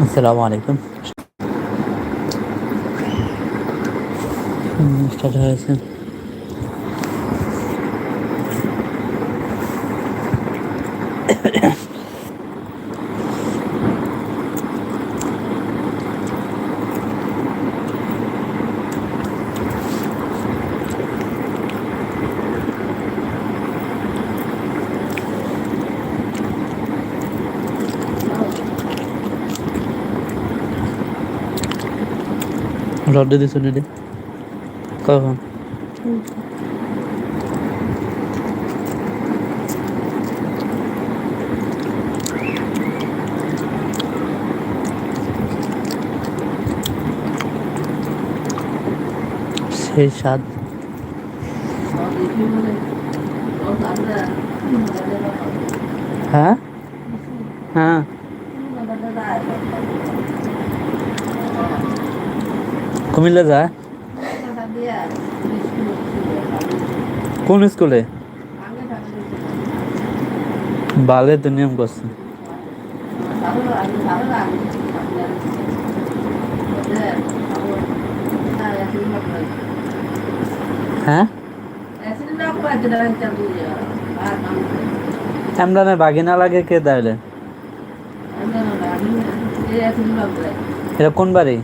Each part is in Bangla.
আসসালামু আলাইকুম স্টার্ট হয়েছে রডে দিছো নিলে কখন সেই স্বাদ হ্যাঁ হ্যাঁ কুমিল্লা যায় কোন স্কুলে বালে তো নিয়ম করছে হ্যাঁ এমরানে বাগিনা লাগে কে তাহলে এটা কোন বাড়ি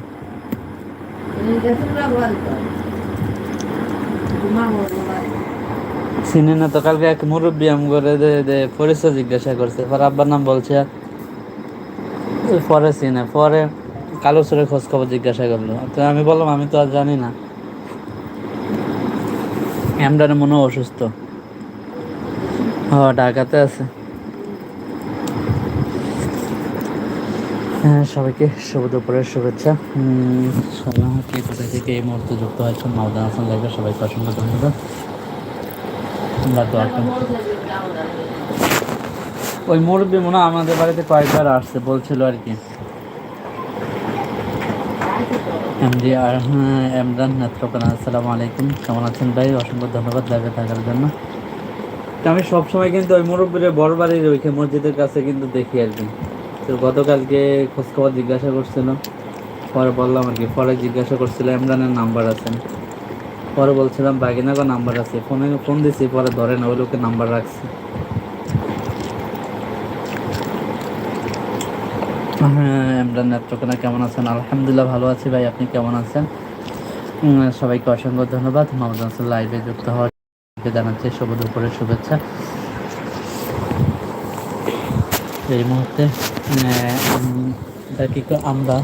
চিনি না তো কালকে এক মুরব্বী আম করে পরিচয় জিজ্ঞাসা করছে পরে আব্বার নাম বলছে পরে চিনে পরে কালো সুরে খোঁজ খবর জিজ্ঞাসা করলো তো আমি বললাম আমি তো আর জানি না এমডার মনে অসুস্থ ও ঢাকাতে আছে হ্যাঁ, সবাইকে শুভ দুপুরের শুভেচ্ছা সবাইকে কোথা থেকে এই মুহূর্তে যুক্ত আছেন মাউদান হাসান লাইভে সবাইকে অসংখ্য ধন্যবাদ ওই মুরব্বী মনে আমাদের বাড়িতে কয়েকবার আসছে বলছিল আর কি এমডি আর হ্যাঁ এমরান নেত্রকান আসসালাম আলাইকুম কেমন আছেন ভাই অসংখ্য ধন্যবাদ লাইভে থাকার জন্য আমি সবসময় কিন্তু ওই মুরব্বীর বড় বাড়ির ওইখানে মসজিদের কাছে কিন্তু দেখি আর কি তো গতকালকে খোঁজখবর জিজ্ঞাসা করছিল পরে বললাম আর কি পরে জিজ্ঞাসা করছিল ইমরানের নাম্বার আছেন পরে বলছিলাম বাগিনাগর নাম্বার আছে ফোনে ফোন দিছি পরে ধরে না ওই লোকে নাম্বার রাখছে হ্যাঁ ইমরান কেমন আছেন আলহামদুলিল্লাহ ভালো আছি ভাই আপনি কেমন আছেন সবাইকে অসংখ্য ধন্যবাদ মোহাম্মদ লাইভে যুক্ত হওয়ার জানাচ্ছি শুভ দুপুরের শুভেচ্ছা এই মুহূর্তে কি মানে, আমরা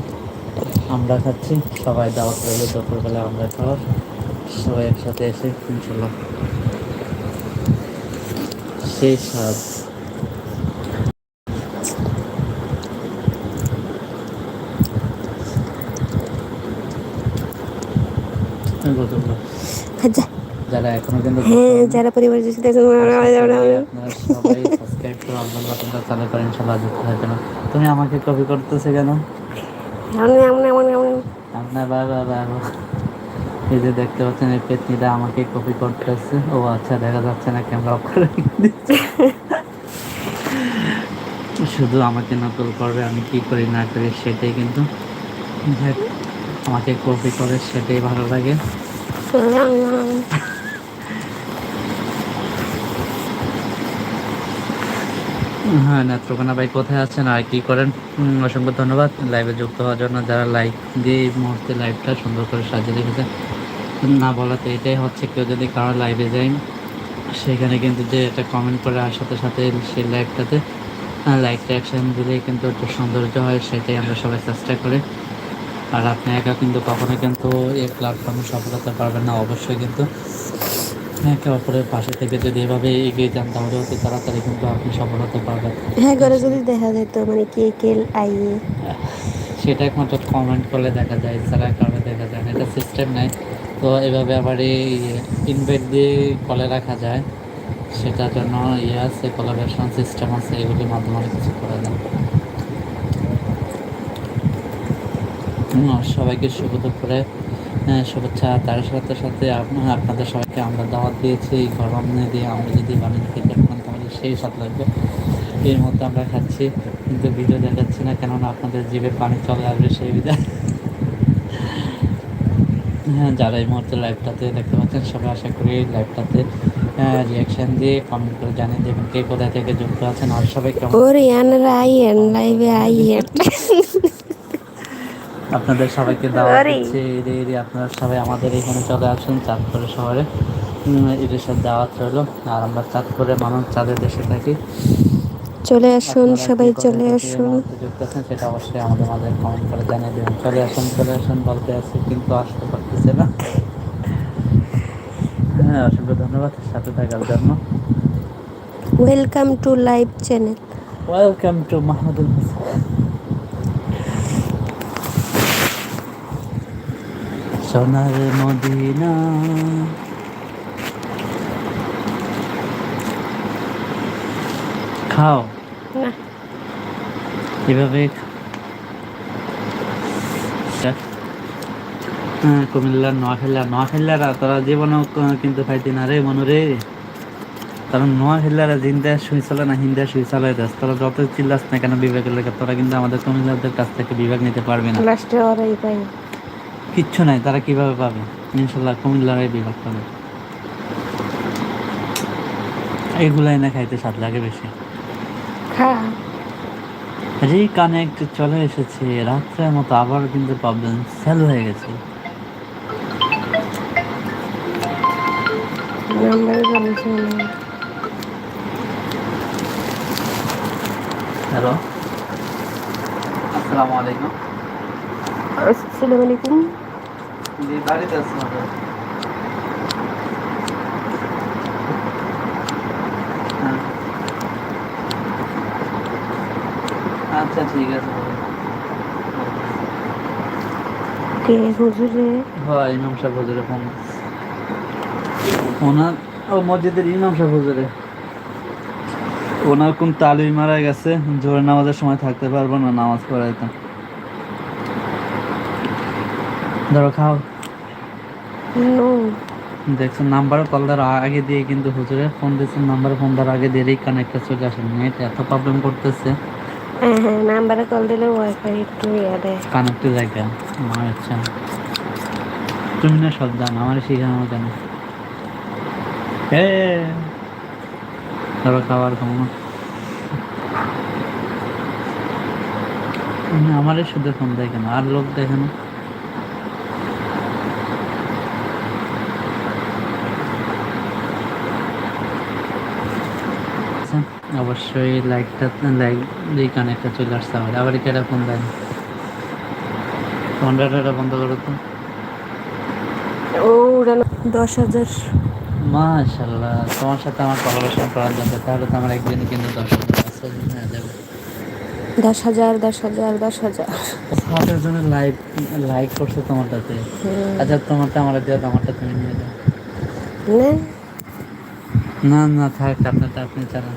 আমরা খাচ্ছি সবাই দাওয়াত রইল দুপুরবেলা আমরা খাওয়ার সবাই একসাথে এসে ইনশাল্লাহ সেই স্বাদ যারা এখনো কিন্তু হ্যাঁ, যারা পরিবার সবাই সাবস্ক্রাইব করে আল্লাহ বাটনটা চালু করে ইনশাল্লাহ যুক্ত থাকবে না তুমি আমাকে কপি করতেছে কেন আপনার বাবা বাবা এই যে দেখতে পাচ্ছেন এই পেতনিটা আমাকে কপি করতেছে ও আচ্ছা দেখা যাচ্ছে না ক্যামেরা অফ করে শুধু আমাকে নকল করবে আমি কি করি না করি সেটাই কিন্তু আমাকে কপি করে সেটাই ভালো লাগে হ্যাঁ নেত্রকোনা ভাই কোথায় আছেন আর কি করেন অসংখ্য ধন্যবাদ লাইভে যুক্ত হওয়ার জন্য যারা লাইক দিয়ে এই মুহূর্তে লাইভটা সুন্দর করে সাজিয়ে রেখেছেন না বলাতে এটাই হচ্ছে কেউ যদি কারো লাইভে যায় সেখানে কিন্তু যে এটা কমেন্ট করে আর সাথে সাথে সেই লাইভটাতে লাইক রিয়াকশান দিলেই কিন্তু একটু সৌন্দর্য হয় সেটাই আমরা সবাই চেষ্টা করি আর আপনি একা কিন্তু কখনো কিন্তু এই প্ল্যাটফর্মে সফলতা পারবেন না অবশ্যই কিন্তু একে অপরের পাশে থেকে যদি এভাবে এগিয়ে যান তাহলে হয়তো তাড়াতাড়ি কিন্তু আপনি সফল হতে পারবেন হ্যাঁ করে যদি দেখা যেত মানে কে কে আইয়ে সেটা একমাত্র কমেন্ট করলে দেখা যায় এছাড়া কারণে দেখা যায় না এটা সিস্টেম নাই তো এভাবে আবার এই ইনভাইট দিয়ে কলে রাখা যায় সেটার জন্য ইয়ে আছে কোলাবরেশন সিস্টেম আছে এগুলির মাধ্যমে অনেক কিছু করা যায় সবাইকে শুভ করে হ্যাঁ, শুভেচ্ছা তার সাথে সাথে আপনার আপনাদের সবাইকে আমরা দাওয়াত দিয়েছি এই নিয়ে দিয়ে আমরা যদি বানিয়ে খেতে পান তাহলে সেই স্বাদ লাগবে এর মধ্যে আমরা খাচ্ছি কিন্তু ভিডিও দেখাচ্ছি না কেননা আপনাদের জিভে পানি চলে আসবে সেই বিধায় হ্যাঁ যারা এই মুহূর্তে লাইভটাতে দেখতে পাচ্ছেন সবাই আশা করি লাইভটাতে রিয়াকশন দিয়ে কমেন্ট করে জানিয়ে দেবেন কে কোথা থেকে যুক্ত আছেন আর সবাই কেমন লাইভে আপনাদের সবাইকে দাওয়া দিচ্ছে এরে এরে আপনারা সবাই আমাদের এখানে চলে আসুন চাঁদপুরে শহরে এদের সাথে দাওয়াত রইল আর আমরা চাঁদপুরে মানুষ চাঁদের দেশে থাকি চলে আসুন সবাই চলে আসুন যুক্ত সেটা অবশ্যই আমাদের মাঝে কমেন্ট করে জানিয়ে দেবেন চলে আসুন চলে আসুন বলতে আছে কিন্তু আসতে পারতেছে না হ্যাঁ অসংখ্য ধন্যবাদ সাথে থাকার জন্য welcome to live channel welcome to Mahmudul Hasan সোনার মদিনা খাও এভাবে হ্যাঁ, কুমিল্লা নোয়াখালা নোয়াখালারা তারা জীবনও কিন্তু খাইতে না রে রে কারণ নোয়াখালারা জিন্দা শুই চলে না হিন্দা শুই চলে দাস তারা যত চিল্লাস না কেন বিভাগের লেখা তারা কিন্তু আমাদের কুমিল্লাদের কাছ থেকে বিভাগ নিতে পারবে না লাস্টে ওরাই পাই কিচ্ছু নাই তারা কিভাবে পাবে ইনশাল্লাহ কুমিল্লারাই বিভাগ পাবে এগুলাই না খাইতে স্বাদ লাগে বেশি কানেক্ট চলে এসেছে রাত্রের মতো আবার কিন্তু প্রবলেম সেল হয়ে গেছে হ্যালো আসসালামু আলাইকুম আসসালামু আলাইকুম বাড়িতে হয় হ্যাঁ। আচ্ছা, হ্যাঁ, ইমাম ওনার ও মসজিদের ইমাম ওনার কোন তালি মারা গেছে জোরে নামাজের সময় থাকতে পারবো না নামাজ পড়াইতাম ধরো খাও দেখছো নাম্বার কল দেওয়ার আগে দিয়ে কিন্তু হুজুরের ফোন দিয়েছে নাম্বার ফোন দেওয়ার আগে দিয়েই কানেক্টটা চলে আসে নেট এত প্রবলেম করতেছে নাম্বারে হ্যাঁ, হ্যাঁ, কল দিলে ওয়াইফাই একটু ইয়া কানেক্টে আচ্ছা তুমি না সব জান আমার শিখানো কেন হ্যাঁ ধরো খাবার কমানো আমারে শুধু ফোন দেয় কেন আর লোক দেখে না অবশ্যই লাইকটা লাইক দিয়ে কানেক্টে চলে আসতে হবে আবার কেটা ফোন দেন ফোনটা বন্ধ করো তো ও দশ হাজার মাশাল্লাহ তোমার সাথে আমার কলাবেশন করার জন্য তাহলে তো আমার একদিন কিন্তু দশ হাজার দশ হাজার দশ হাজার দশ হাজার দশ হাজার হাজার জনের লাইক লাইক করছে তোমারটাতে আচ্ছা তোমারটা আমার দিয়ে তোমারটা তুমি নিয়ে যাও না না থাক আপনারটা আপনি চালান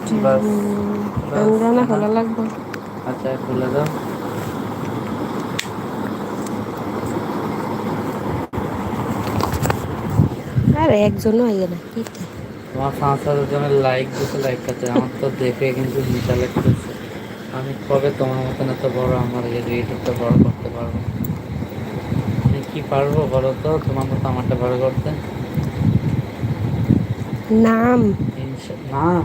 আচ্ছা খুলে দাও লাইক লাইক আমার তো দেখে কিন্তু আমি কবে তোমার মতন এত বড় আমার বড় করতে পারবো আমি কি পারবো বলো তো তোমার মতো আমারটা বড় করতে নাম নাম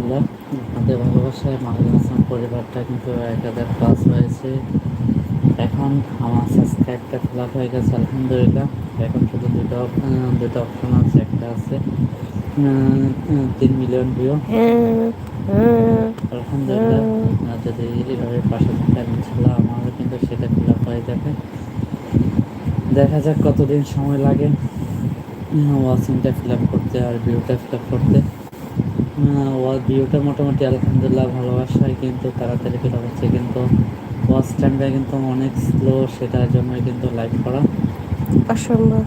আলহামদুলিল্লাহ আমাদের ভালোবাসায় মাহবুব হাসান পরিবারটা কিন্তু একাদের প্লাস হয়েছে এখন আমার সাবস্ক্রাইবটা খোলা হয়ে গেছে আলহামদুলিল্লাহ এখন শুধু দুটো দুটো অপশন আছে একটা আছে তিন মিলিয়ন ভিউ আলহামদুলিল্লাহ যদি এভাবে পাশে থাকেন ইনশাল্লাহ আমারও কিন্তু সেটা খোলা হয়ে যাবে দেখা যাক কতদিন সময় লাগে ওয়াচিংটা ফিল আপ করতে আর ভিউটা ফিল আপ করতে ভিউটা মোটামুটি আলহামদুলিল্লাহ ভালোবাসায় কিন্তু তাড়াতাড়ি ফেলা হচ্ছে কিন্তু ওয়াচ টাইমটা কিন্তু অনেক স্লো সেটার জন্য কিন্তু লাইভ করা অসম্ভব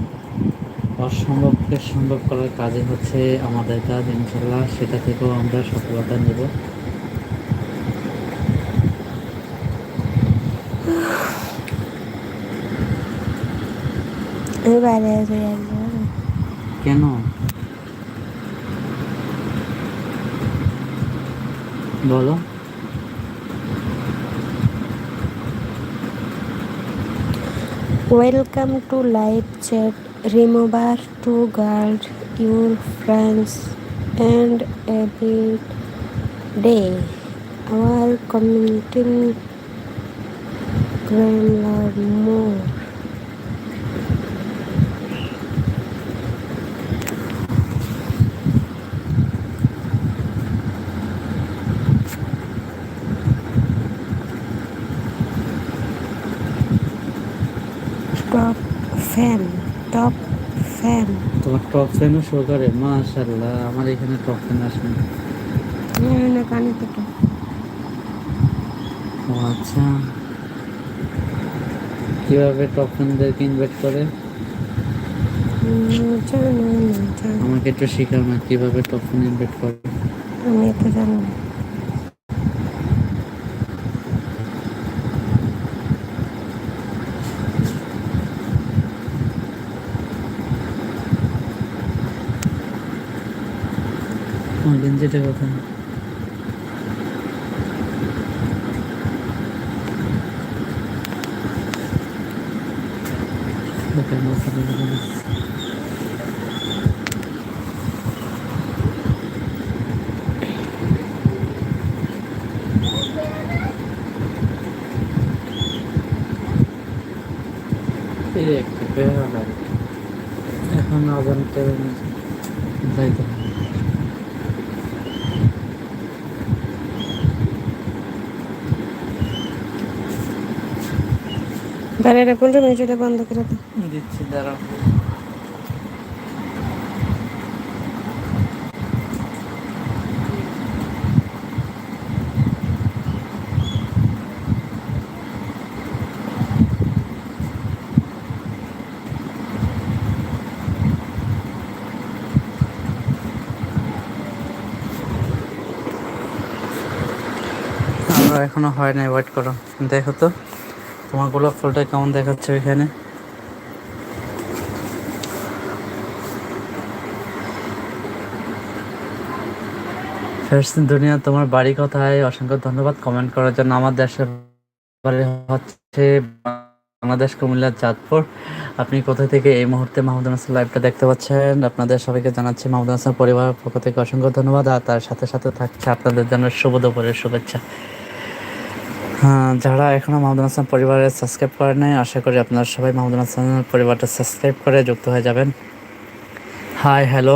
অসম্ভবকে সম্ভব করার কাজে হচ্ছে আমাদের কাজ ইনশাল্লাহ সেটা থেকেও আমরা সফলতা নেব কেন বলো Welcome to live chat. Remember to guard your friends and every day. Our community can learn more. Top ফ্যানও শো করে মাশাল্লাহ আমার এখানে টপ ফ্যান আসবে না না কানে থেকে ও আচ্ছা কিভাবে টপ ফ্যানদেরকে ইনভাইট করে আমাকে একটু শেখাও না কিভাবে টপ ফ্যান ইনভাইট করে আমি এটা জানি না আমার গেঞ্জিটা কোথায় এখন আজানটা যাইতে হবে বাইরে পনেরো মিনিট বন্ধ করে দাও দিচ্ছি এখনো হয় নাই ওয়েট করো দেখো তো তোমার গোলাপ ফুলটা কেমন দেখাচ্ছে এখানে দুনিয়া তোমার বাড়ি কথায় অসংখ্য ধন্যবাদ কমেন্ট করার জন্য আমার দেশের হচ্ছে বাংলাদেশ কুমিল্লার চাঁদপুর আপনি কোথা থেকে এই মুহূর্তে মাহমুদ হাসান লাইভটা দেখতে পাচ্ছেন আপনাদের সবাইকে জানাচ্ছি মাহমুদ হাসান পরিবারের পক্ষ থেকে অসংখ্য ধন্যবাদ আর তার সাথে সাথে থাকছে আপনাদের জন্য শুভ দুপুরের শুভেচ্ছা হ্যাঁ, যারা এখনও মাহমুদুল হাসান পরিবারের সাবস্ক্রাইব করেন নাই আশা করি আপনারা সবাই মাহমুদুল হাসান পরিবারটা সাবস্ক্রাইব করে যুক্ত হয়ে যাবেন হাই হ্যালো